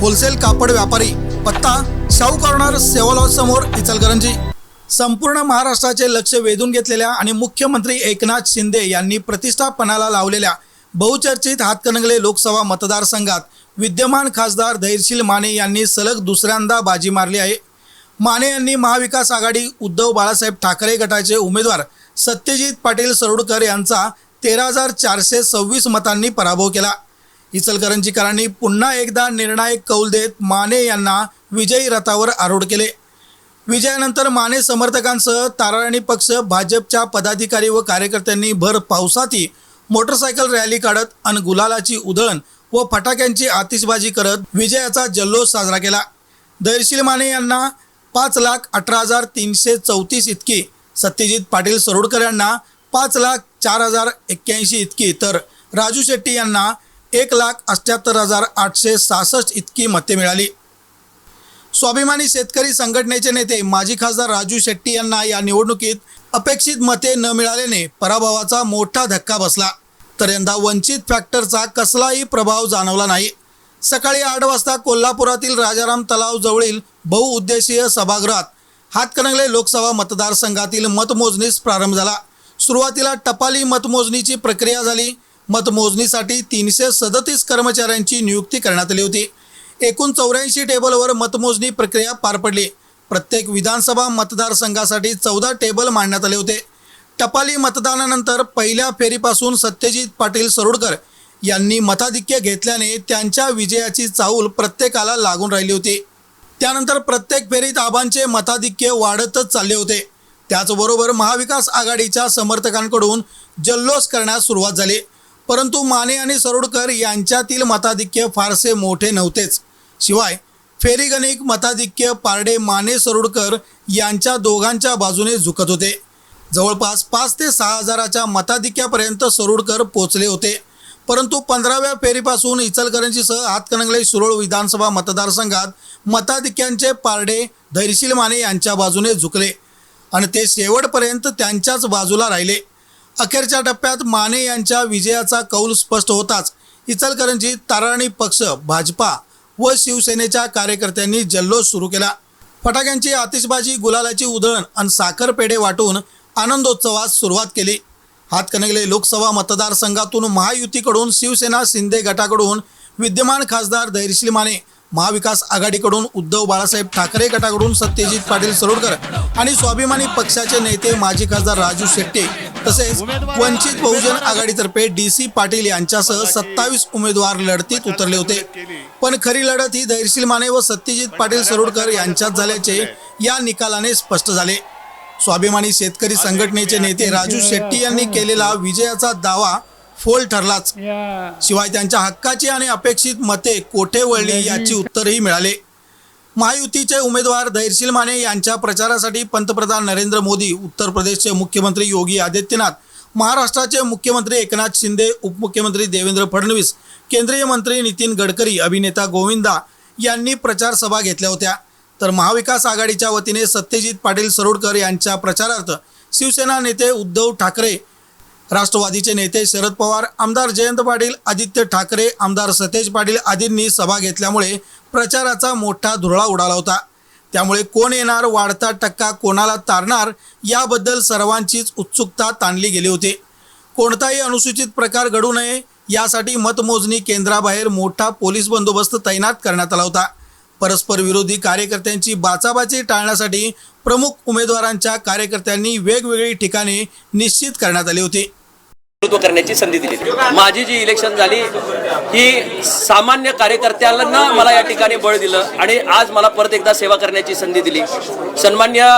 Wholesale कापड व्यापारी पत्ता शाहू कॉर्नर सेवा समोर इचलकरंजी. संपूर्ण महाराष्ट्राचे लक्ष वेधून घेतलेल्या आणि मुख्यमंत्री एकनाथ शिंदे यांनी प्रतिष्ठापनाला लावलेल्या बहुचर्चित हातकणंगले लोकसभा मतदारसंघात विद्यमान खासदार धैर्यशील माने यांनी सलग दुसऱ्यांदा बाजी मारली आहे. माने यांनी महाविकास आघाडी उद्धव बाळासाहेब ठाकरे गटाचे उमेदवार सत्यजित पाटील सरोडकर यांचा तेरा हजार चारशे सव्वीस मतांनी पराभव केला. इचलकरंजीकरांनी पुन्हा एकदा निर्णायक कौल देत माने यांना विजयी रथावर आरूढ केले. विजयानंतर माने समर्थकांसह ताराणी पक्ष भाजपच्या पदाधिकारी व कार्यकर्त्यांनी भर पावसाती मोटरसायकल रॅली काढत अन गुलालाची उधळण व फटाक्यांची आतिषबाजी करत विजयाचा जल्लोष साजरा केला. दैरशील माने यांना पाच लाख अठरा हजार तीनशे चौतीस इतकी सत्यजित पाटील सरोडकर यांना पाच लाख चार हजार एक्क्याऐंशी इतकी. तर राजू शेट्टी यांना एक लाख अठ्ठ्याहत्तर हजार आठशे सहासष्ट इतकी मते मिळाली. स्वाभिमानी शेतकरी संघटनेचे नेते माजी खासदार राजू शेट्टी यांना या निवडणुकीत अपेक्षित मते न मिळाल्याने पराभवाचा मोठा धक्का बसला. तर यंदा वंचित फॅक्टरचा कसलाही प्रभाव जाणवला नाही. सकाळी आठ वाजता कोल्हापुरातील राजाराम तलाव जवळील बहुउद्देशीय सभागृहात हातकणंगले लोकसभा मतदारसंघातील मतमोजणीस प्रारंभ झाला. सुरुवातीला टपाली मतमोजणीची प्रक्रिया झाली. मतमोजणीसाठी तीनशे सदतीस कर्मचाऱ्यांची नियुक्ती करण्यात आली होती. एकूण चौऱ्याऐंशी टेबलवर मतमोजणी प्रक्रिया पार पडली. प्रत्येक विधानसभा मतदारसंघासाठी चौदा टेबल मांडण्यात आले होते. टपाली मतदानानंतर पहिल्या फेरीपासून सत्यजित पाटील सरोडकर यांनी मताधिक्य घेतल्याने त्यांच्या विजयाची चाहूल प्रत्येकाला लागून राहिली होती. त्यानंतर प्रत्येक फेरीत आबांचे मताधिक्य वाढतच चालले होते. त्याचबरोबर महाविकास आघाडीच्या समर्थकांकडून जल्लोष करण्यास सुरुवात झाली. परंतु माने आणि सरोडकर यांच्यातील मताधिक्य फारसे मोठे नव्हतेच. शिवाय फेरीगणिक मताधिक्य पारडे माने सरोडकर यांच्या दोघांच्या बाजूने झुकत होते. जवळपास पाच ते सहा हजाराच्या मताधिक्यापर्यंत सरोडकर पोचले होते. परंतु पंधराव्या फेरीपासून इचलकरंजीसह हातकणंगले शिरोळ विधानसभा मतदारसंघात मताधिक्यांचे पारडे धैर्यशील माने यांच्या बाजूने झुकले आणि ते शेवटपर्यंत त्यांच्याच बाजूला राहिले. अखेरच्या टप्प्यात माने यांच्या विजयाचा कौल स्पष्ट होताच. इचलकरंजी ताराणी पक्ष भाजपा व शिवसेनेच्या कार्यकर्त्यांनी जल्लोष सुरू केला. फटाक्यांची आतिषबाजी गुलालाची उधळण आणि साखरपेढे वाटून आनंदोत्सवास सुरुवात केली. हातकणंगले लोकसभा मतदारसंघातून महायुतीकडून शिवसेना शिंदे गटाकडून विद्यमान खासदार धैर्यशील माने महाविकास आघाडीकडून उद्धव बाळासाहेब ठाकरे गटाकडून सत्यजित पाटील सरोडकर आणि स्वाभिमानी पक्षाचे नेते माजी खासदार राजू शेट्टे तसेच वंचित बहुजन आघाडीतर्फे डी सी पाटील यांच्यासह सत्तावीस उमेदवार लढतीत उतरले होते. पण खरी लढत ही धैर्यशील माने व सत्यजित पाटील सरोडकर यांच्यात झाल्याचे या निकालाने स्पष्ट झाले. स्वाभिमानी शेतकरी संघटनेचे नेते राजू शेट्टी यांनी केलेला विजयाचा दावा फोल ठरलाच. शिवाय त्यांच्या हक्काची आणि अपेक्षित मते कोठे वळली याची उत्तरही मिळाले. महायुतीचे उमेदवार धैर्शील माने यांच्या प्रचारासाठी पंतप्रधान नरेंद्र मोदी उत्तर प्रदेशचे मुख्यमंत्री योगी आदित्यनाथ महाराष्ट्राचे मुख्यमंत्री एकनाथ शिंदे उपमुख्यमंत्री देवेंद्र फडणवीस केंद्रीय मंत्री नितीन गडकरी अभिनेता गोविंदा यांनी प्रचार सभा घेतल्या होत्या. तर महाविकास आघाडीच्या वतीने सत्यजित पाटील सरोडकर यांच्या प्रचारार्थ शिवसेना नेते उद्धव ठाकरे राष्ट्रवादीचे नेते शरद पवार आमदार जयंत पाटील आदित्य ठाकरे आमदार सतेज पाटील आदींनी सभा घेतल्यामुळे प्रचाराचा मोठा धुरळा उडाला होता. त्यामुळे कोण येणार वाढता टक्का कोणाला तारणार याबद्दल सर्वांचीच उत्सुकता ताणली गेली होती. कोणताही अनुसूचित प्रकार घडू नये यासाठी मतमोजणी केंद्राबाहेर मोठा पोलीस बंदोबस्त तैनात करण्यात आला होता. परस्पर विरोधी कार्यकर्त्यांची बाचाबाची टाळण्यासाठी प्रमुख उमेदवारांच्या कार्यकर्त्यांनी वेगवेगळी ठिकाणे निश्चित करण्यात आली होती. नेतृत्व करण्याची संधी दिली. माझी जी इलेक्शन झाली ही सामान्य कार्यकर्त्यांना मला या ठिकाणी बळ दिलं आणि आज मला परत एकदा सेवा करण्याची संधी दिली. सन्मान्य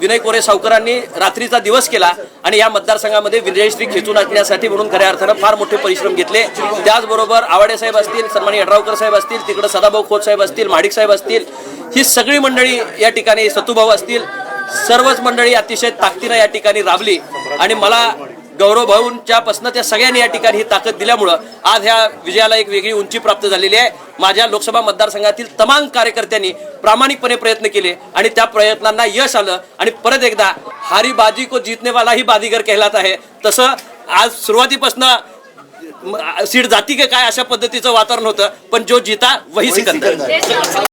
विनय कोरे सावकरांनी रात्रीचा दिवस केला आणि या मतदारसंघामध्ये विजयश्री खेचून आणण्यासाठी म्हणून खऱ्या अर्थानं फार मोठे परिश्रम घेतले. त्याचबरोबर आवाडे साहेब असतील सन्मानी यड्रावकर साहेब असतील तिकडे सदाभाऊ खोत साहेब असतील माडिक साहेब असतील ही सगळी मंडळी या ठिकाणी सतुभाऊ असतील. सर्वच मंडळी अतिशय ताकदीनं या ठिकाणी राबली आणि मला गौरव भाऊंच्या पासून त्या सगळ्यांनी या ठिकाणी ही ताकद दिल्यामुळं आज ह्या विजयाला एक वेगळी उंची प्राप्त झालेली आहे. माझ्या लोकसभा मतदारसंघातील तमाम कार्यकर्त्यांनी प्रामाणिकपणे प्रयत्न केले आणि त्या प्रयत्नांना यश आलं आणि परत एकदा हारी बाजी को जीतने वाला ही बाजीगर कहलात आहे. तसं आज सुरुवातीपासून सीट जाती का काय अशा पद्धतीचं वातावरण होतं पण जो जीता वही सिकंदर.